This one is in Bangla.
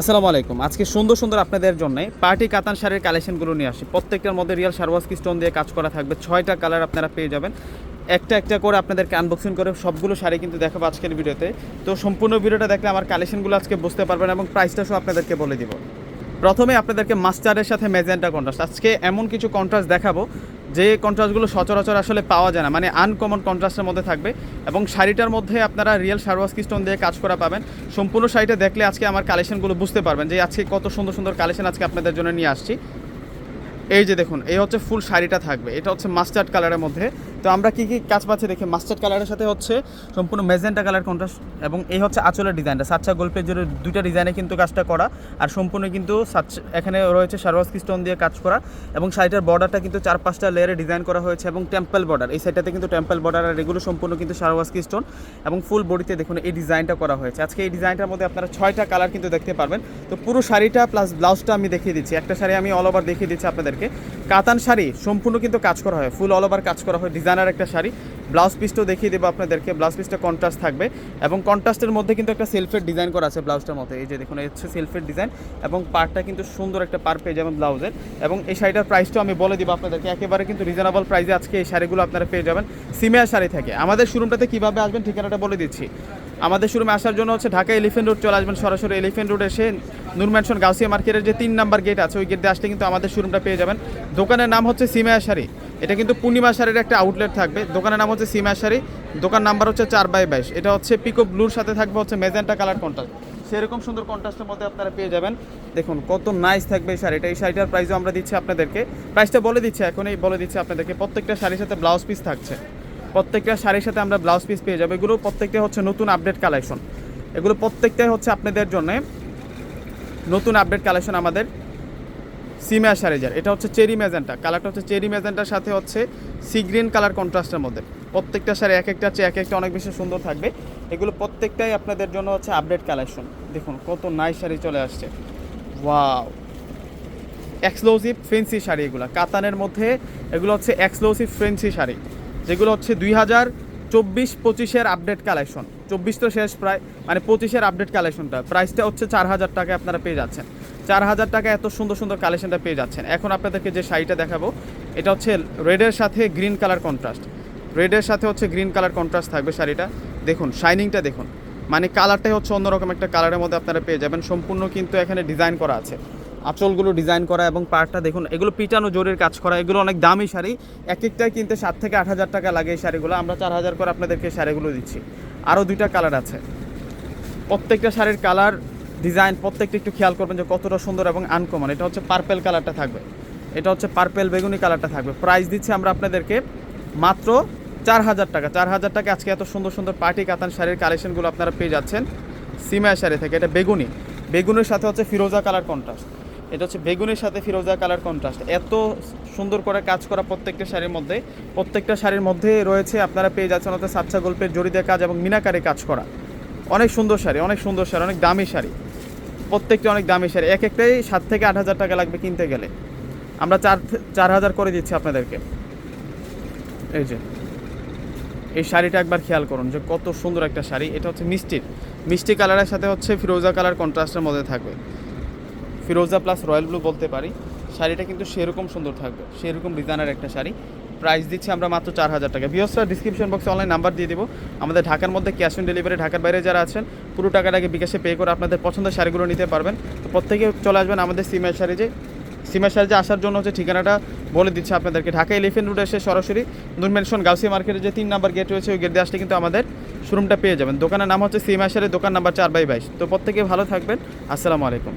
আসসালামু আলাইকুম। আজকে সুন্দর সুন্দর আপনাদের জন্য পার্টি কাতান শাড়ির কালেকশনগুলো নিয়ে আসি। প্রত্যেকটার মধ্যে রিয়াল সারওয়াস্কি স্টোন দিয়ে কাজ করা থাকবে, ছয়টা কালার আপনারা পেয়ে যাবেন। একটা একটা করে আপনাদেরকে আনবক্সিং করে সবগুলো শাড়ি কিন্তু দেখাবো আজকের ভিডিওতে। তো সম্পূর্ণ ভিডিওটা দেখলে আমার কালেকশনগুলো আজকে বুঝতে পারবেন এবং প্রাইসটা সব আপনাদেরকে বলে দিব। প্রথমে আপনাদেরকে মাস্টারের সাথে মেজেন্টা কন্ট্রাস্ট আজকে এমন কিছু কন্ট্রাস্ট দেখাবো, যে কন্ট্রাস্টগুলো সচরাচর আসলে পাওয়া যায় না মানে আনকমন কন্ট্রাস্টের মধ্যে থাকবে। এবং শাড়িটার মধ্যে আপনারা রিয়েল সারওয়াস্কি স্টোন দিয়ে কাজ করা পাবেন। সম্পূর্ণ শাড়িটা দেখলে আজকে আমার কালেকশনগুলো বুঝতে পারবেন, যে আজকে কত সুন্দর সুন্দর কালেকশন আজকে আপনাদের জন্য নিয়ে আসছি। এই যে দেখুন, এই হচ্ছে ফুল শাড়িটা থাকবে, এটা হচ্ছে মাস্টার্ড কালারের মধ্যে। তো আমরা কি কি কাজ পাচ্ছি দেখে। মাস্টার্ড কালারের সাথে হচ্ছে সম্পূর্ণ মেজেন্টা কালার কন্ট্রাস্ট এবং এই হচ্ছে আঁচলের ডিজাইনটা সাচ্চা গোল্পের জন্য দুইটা ডিজাইনে কিন্তু কাজটা করা। আর সম্পূর্ণ কিন্তু এখানে রয়েছে সারওয়াস্কি স্টোন দিয়ে কাজ করা এবং শাড়িটার বর্ডারটা কিন্তু চার পাঁচটা লেয়ারে ডিজাইন করা হয়েছে এবং টেম্পল বর্ডার এই সাইডটাতে কিন্তু টেম্পল বর্ডার আর এগুলো সম্পূর্ণ কিন্তু সারওয়াস্কি স্টোন এবং ফুল বডিতে দেখুন এই ডিজাইনটা করা হয়েছে। আজকে এই ডিজাইনটার মধ্যে আপনারা ছয়টা কালার কিন্তু দেখতে পারবেন। তো পুরো শাড়িটা প্লাস ব্লাউজটা আমি দেখিয়ে দিচ্ছি। একটা শাড়ি আমি অল ওভার দেখিয়ে দিচ্ছি আপনাদেরকে। কাতান শাড়ি সম্পূর্ণ কিন্তু কাজ করা হয়। ফুল অল ওভার কাজ করা হয়। ডিজাইনার একটা শাড়ি। ব্লাউজ পিসটাও দেখিয়ে দেবো আপনাদেরকে। ব্লাউজ পিসটা কন্ট্রাস্ট থাকবে এবং কন্ট্রাস্টের মধ্যে কিন্তু একটা সেলফের ডিজাইন করা আছে ব্লাউজটার মধ্যে। এই যে দেখুন, এই হচ্ছে সেলফের ডিজাইন এবং পার্টটা কিন্তু সুন্দর একটা পার পেয়ে যাবেন ব্লাউজের। এবং এই শাড়িটার প্রাইসটাও আমি বলে দিব আপনাদেরকে। একেবারে কিন্তু রিজনেবল প্রাইসে আজকে এই শাড়িগুলো আপনারা পেয়ে যাবেন। সিমিয়া শাড়ি থেকে। আমাদের শোরুমটাতে কীভাবে আসবেন ঠিকানাটা বলে দিচ্ছি। আমাদের শোরুমে আসার জন্য হচ্ছে ঢাকা এলিফেন্ট রোড চলে আসবেন সরাসরি এলিফেন্ট রোড এসে নূর ম্যানশন গাউসিয়া মার্কেটের যে তিন নাম্বার গেট আছে, ওই গেট দিয়ে আসলে কিন্তু আমাদের শোরুমটা পেয়ে যাবেন। দোকানের নাম হচ্ছে সিমায়া শাড়ি এটা কিন্তু পূর্ণিমা শাড়ির একটা আউটলেট থাকবে। দোকানের নাম হচ্ছে সিমায়া শাড়ি দোকান নাম্বার হচ্ছে চার বাই বাইশ। এটা হচ্ছে পিকো ব্লুর সাথে থাকবে হচ্ছে মেজেন্টা কালার কন্ট্রাস্ট সেরকম সুন্দর কন্ট্রাস্টের মধ্যে আপনারা পেয়ে যাবেন। দেখুন, কত নাইস থাকবে এই শাড়িটা। এই শাড়িটার প্রাইসও আমরা দিচ্ছি আপনাদেরকে। প্রাইসটা বলে দিচ্ছি এখনই, বলে দিচ্ছি আপনাদেরকে। প্রত্যেকটা শাড়ির সাথে ব্লাউজ পিস থাকছে। প্রত্যেকটা শাড়ির সাথে আমরা ব্লাউজ পিস পেয়ে যাব। এগুলো প্রত্যেকটা হচ্ছে নতুন আপডেট কালেকশন এগুলো প্রত্যেকটাই হচ্ছে আপনাদের জন্য নতুন আপডেট কালেকশন আমাদের সিমিয়া শাড়িজার এটা হচ্ছে চেরি ম্যাজেন্টা কালারটা হচ্ছে চেরি ম্যাজেন্টার সাথে হচ্ছে সি গ্রিন কালার কন্ট্রাস্টের মধ্যে। প্রত্যেকটা শাড়ি এক একটা চেয়ে এক একটা অনেক বেশি সুন্দর থাকবে। এগুলো প্রত্যেকটাই আপনাদের জন্য হচ্ছে আপডেট কালেকশন দেখুন, কত নাই শাড়ি চলে আসছে। ওয়াও এক্সক্লুসিভ ফেন্সি শাড়ি এগুলো। কাতানের মধ্যে এগুলো হচ্ছে এক্সক্লুসিভ ফেন্সি শাড়ি। যেগুলো হচ্ছে দুই হাজার চব্বিশ পঁচিশের আপডেট কালেকশন চব্বিশ তো শেষ প্রায় মানে পঁচিশের আপডেট কালেকশনটা প্রাইসটা হচ্ছে চার হাজার টাকা আপনারা পেয়ে যাচ্ছেন। চার হাজার টাকা এত সুন্দর সুন্দর কালেকশনটা পেয়ে যাচ্ছেন। এখন আপনাদেরকে যে শাড়িটা দেখাবো, এটা হচ্ছে রেডের সাথে গ্রিন কালার কন্ট্রাস্ট রেডের সাথে হচ্ছে গ্রিন কালার কন্ট্রাস্ট থাকবে শাড়িটা। দেখুন শাইনিংটা দেখুন। মানে কালারটাই হচ্ছে অন্যরকম একটা কালারের মধ্যে আপনারা পেয়ে যাবেন। সম্পূর্ণ কিন্তু এখানে ডিজাইন করা আছে। আঁচলগুলো ডিজাইন করা এবং পার্টটা দেখুন, এগুলো পিটানো জোরের কাজ করা, এগুলো অনেক দামি শাড়ি। এক একটাই কিনতে সাত থেকে আট হাজার টাকা লাগে এই শাড়িগুলো। আমরা চার হাজার করে আপনাদেরকে শাড়িগুলো দিচ্ছি। আরও দুইটা কালার আছে। প্রত্যেকটা শাড়ির কালার ডিজাইন প্রত্যেকটা একটু খেয়াল করবেন যে কতটা সুন্দর এবং আনকমন এটা হচ্ছে পার্পেল কালারটা থাকবে। এটা হচ্ছে পার্পেল বেগুনি কালারটা থাকবে। প্রাইস দিচ্ছি আমরা আপনাদেরকে মাত্র চার হাজার টাকা। চার হাজার টাকা আজকে এত সুন্দর সুন্দর পার্টি কাতান শাড়ির কালেকশনগুলো আপনারা পেয়ে যাচ্ছেন। সিমায়া শাড়ি থেকে। এটা বেগুনি। বেগুনের সাথে হচ্ছে ফিরোজা কালার কন্ট্রাস্ট এটা হচ্ছে বেগুনের সাথে ফিরোজা কালার কন্ট্রাস্ট এত সুন্দর করে কাজ করা প্রত্যেকটা শাড়ির মধ্যে। প্রত্যেকটা শাড়ির মধ্যে রয়েছে, আপনারা পেয়ে যাচ্ছেন হচ্ছে সাচ্চা গল্পের জড়িতে কাজ এবং মিনাকারে কাজ করা। অনেক সুন্দর শাড়ি, অনেক সুন্দর শাড়ি, অনেক দামি শাড়ি। প্রত্যেকটা অনেক দামি শাড়ি। এক একটাই সাত থেকে আট হাজার টাকা লাগবে কিনতে গেলে। আমরা চার চার হাজার করে দিচ্ছি আপনাদেরকে। এই যে, এই শাড়িটা একবার খেয়াল করুন যে কত সুন্দর একটা শাড়ি। এটা হচ্ছে মিষ্টির। মিষ্টি কালারের সাথে হচ্ছে ফিরোজা কালার কন্ট্রাস্টের মধ্যে থাকবে। ফিরোজা প্লাস রয়্যাল ব্লু বলতে পারি। শাড়িটা কিন্তু সেরকম সুন্দর থাকবে, সেরকম ডিজাইনের একটা শাড়ি। প্রাইস দিচ্ছি আমরা মাত্র চার হাজার টাকা। ভিওসরা ডিসক্রিপশন বক্সে অনলাইন নাম্বার দিয়ে দেবো। আমাদের ঢাকার মধ্যে ক্যাশ অন ডেলিভারি ঢাকার বাইরে যারা আছেন, পুরো টাকাটাকে বিকাশে পে করে আপনাদের পছন্দের শাড়িগুলো নিতে পারবেন। তো প্রত্যেকে চলে আসবেন আমাদের সিমের শাড়ি যে, সিমের শাড়ি যে আসার জন্য হচ্ছে ঠিকানাটা বলে দিচ্ছে আপনাদেরকে। ঢাকা এলিফেন্ট রোড এসে সরাসরি নূর মেনশন গাউসি মার্কেটের যে তিন নাম্বার গেট রয়েছে, ওই গেট দিয়ে আসলে কিন্তু আমাদের শোরুমটা পেয়ে যাবেন। দোকানের নাম হচ্ছে সিমের শাড়ি, দোকান নাম্বার চার বাই বাইশ। তো প্রত্যেকে ভালো থাকবেন। আসসালামু আলাইকুম।